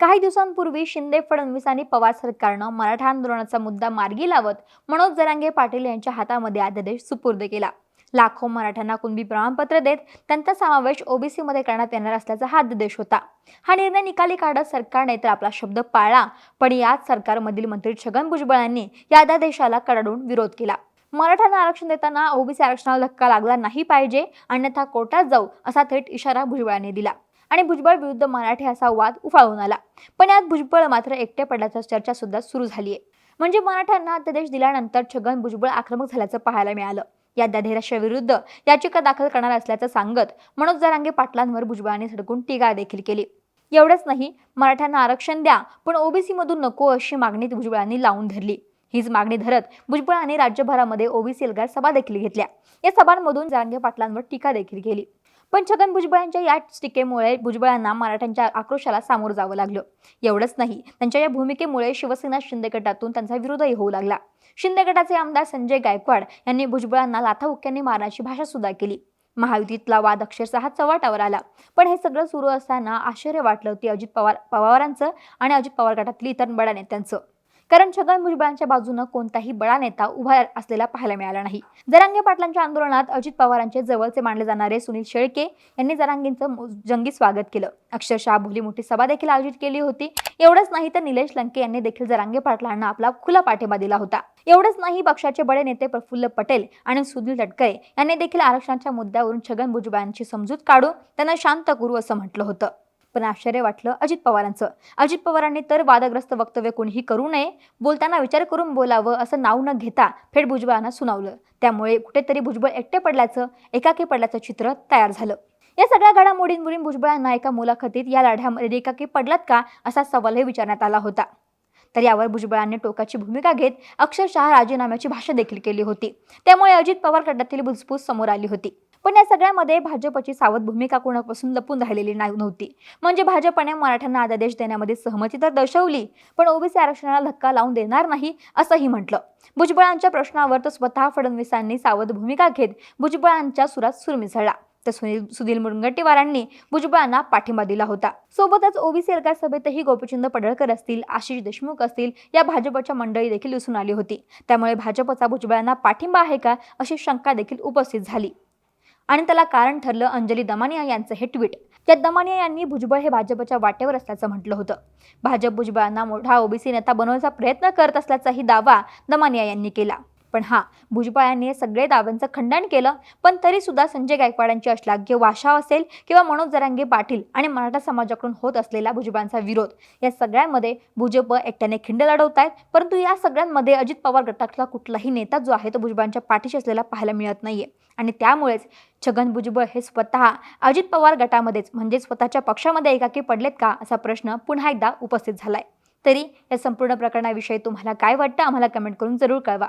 काही दिवसांपूर्वी शिंदे फडणवीस आणि पवार सरकारनं मराठा आंदोलनाचा मुद्दा मार्गी लावत मनोज जरांगे पाटील यांच्या हातामध्ये अध्यादेश सुपूर्द केला. लाखो मराठ्यांना कुणबी प्रमाणपत्र देत त्यांचा समावेश ओबीसी मध्ये करण्यात येणार असल्याचा हा अध्यादेश होता. हा निर्णय निकाली काढत सरकारने तर आपला शब्द पाळला पण याच सरकारमधील मंत्री छगन भुजबळ यांनी या अध्यादेशाला कडाडून विरोध केला. मराठ्यांना आरक्षण देताना ओबीसी आरक्षणाला धक्का लागला नाही पाहिजे अन्यथा कोर्टात जाऊ असा थेट इशारा भुजबळांनी दिला. आणि भुजबळ विरुद्ध मराठे असा वाद उफाळून आला. पण यात भुजबळ मात्र एकटे पडल्याची चर्चा सुद्धा सुरू झाली आहे म्हणजे मराठ्यांना अध्यादेश दिल्यानंतर छगन भुजबळ आक्रमक झाल्याचं पाहायला मिळालं. या अध्यादेशाविरुद्ध याचिका दाखल करणार असल्याचं सांगत मनोज जरांगे पाटलांवर भुजबळांनी सडकून टीका देखील केली. एवढंच नाही मराठ्यांना आरक्षण द्या पण ओबीसीमधून नको अशी मागणी भुजबळांनी लावून धरली. हीच मागणी धरत भुजबळांनी राज्यभरामध्ये ओबीसी एल्गार सभा देखील घेतल्या. या सभांमधून जरांगे पाटलांवर टीका देखील केली. पण छगन भुजबळांच्या या टीकेमुळे भुजबळांना मराठ्यांच्या आक्रोशाला सामोरं जावं लागलं. एवढंच नाही त्यांच्या या भूमिकेमुळे शिवसेना शिंदे गटातून त्यांचा विरोधही होऊ लागला. शिंदे गटाचे आमदार संजय गायकवाड यांनी भुजबळांना लाथाबुक्क्यांनी मारण्याची भाषा सुद्धा केली. महायुतीतला वाद अक्षरशः चव्हाटावर आला. पण हे सगळं सुरू असताना आश्चर्य वाटलं ते अजित पवार पवारांचं आणि अजित पवार गटातली इतर बडा नेत्यांचं. कारण छगन भुजबळांच्या बाजूनं कोणताही बडा नेता उभा असलेला पाहायला मिळाला नाही. जरांगे पाटलांच्या आंदोलनात अजित पवारांचे जवळचे मानले जाणारे सुनील शेळके यांनी जरांगेंचं जंगी स्वागत केलं. अक्षरशः भोली मोठी सभा देखील आयोजित केली होती. एवढंच नाही तर निलेश लंके यांनी देखील जरांगे पाटलांना आपला खुला पाठिंबा दिला होता. एवढंच नाही पक्षाचे बडे नेते प्रफुल्ल पटेल आणि सुनील तटकरे यांनी देखील आरक्षणाच्या मुद्द्यावरून छगन भुजबळांची समजूत काढून त्यांना शांत करू असं म्हटलं होतं. पण आश्चर्य वाटलं अजित पवारांचं. अजित पवारांनी तर वादग्रस्त वक्तव्य कोणीही करू नये बोलताना विचार करून बोलावं असं नाव न घेता फेड भुजबळांना सुनावलं. त्यामुळे कुठेतरी भुजबळ एकटे पडल्याचं एकाकी पडल्याचं चित्र तयार झालं. या सगळ्या घडामोडींवरून भुजबळांना एका मुलाखतीत या लढ्यामध्ये एकाकी पडलात का असा सवालही विचारण्यात आला होता. तर यावर भुजबळांनी टोकाची भूमिका घेत अक्षरशः राजीनाम्याची भाषा देखील केली होती. त्यामुळे अजित पवार गटातील बुजपूस समोर आली होती. पण या सगळ्यामध्ये भाजपची सावध भूमिका कोणापासून लपून राहिलेली नाही नव्हती. म्हणजे भाजपने मराठ्यांना आदेश देण्यामध्ये सहमती तर दर्शवली पण ओबीसी आरक्षणाला धक्का लावून देणार नाही असंही म्हटलं. भुजबळांच्या प्रश्नावर तर स्वतः फडणवीसांनी सावध भूमिका घेत भुजबळांच्या सुरात सूर मिसळला. तर सुनील सुधीर मुनगंटीवारांनी भुजबळांना पाठिंबा दिला होता. सोबतच ओबीसी सरकार सभेतही गोपीचंद पडळकर असतील आशिष देशमुख असतील या भाजपच्या मंडळी देखील दिसून आली होती. त्यामुळे भाजपचा भुजबळांना पाठिंबा आहे का अशी शंका देखील उपस्थित झाली. आणि त्याला कारण ठरलं अंजली दमानिया यांचं हे ट्विट त्यात दमानिया यांनी भुजबळ हे भाजपच्या वाटेवर असल्याचं म्हटलं होतं. भाजप भुजबळांना मोठा ओबीसी नेता बनवण्याचा प्रयत्न करत असल्याचाही दावा दमानिया यांनी केला. पण हा भुजबळ यांनी सगळे दाव्यांचं खंडन केलं पण तरी सुद्धा संजय गायकवाडांची अश्लाघ्य भाषा असेल किंवा मनोज जरांगे पाटील आणि मराठा समाजाकडून होत असलेला भुजबळांचा विरोध. या सगळ्यांमध्ये भुजप एकट्याने खिंड लढवत आहेत परंतु या सगळ्यांमध्ये अजित पवार गटातला कुठलाही नेता जो आहे तो भुजबळांच्या पाठीशी असलेला पाहायला मिळत नाहीये. आणि त्यामुळेच छगन भुजबळ हे स्वतः अजित पवार गटामध्येच म्हणजे स्वतःच्या पक्षामध्ये एकाकी पडलेत का असा प्रश्न पुन्हा एकदा उपस्थित झालाय. तरी या संपूर्ण प्रकरणाविषयी तुम्हाला काय वाटतं आम्हाला कमेंट करून जरूर कळवा.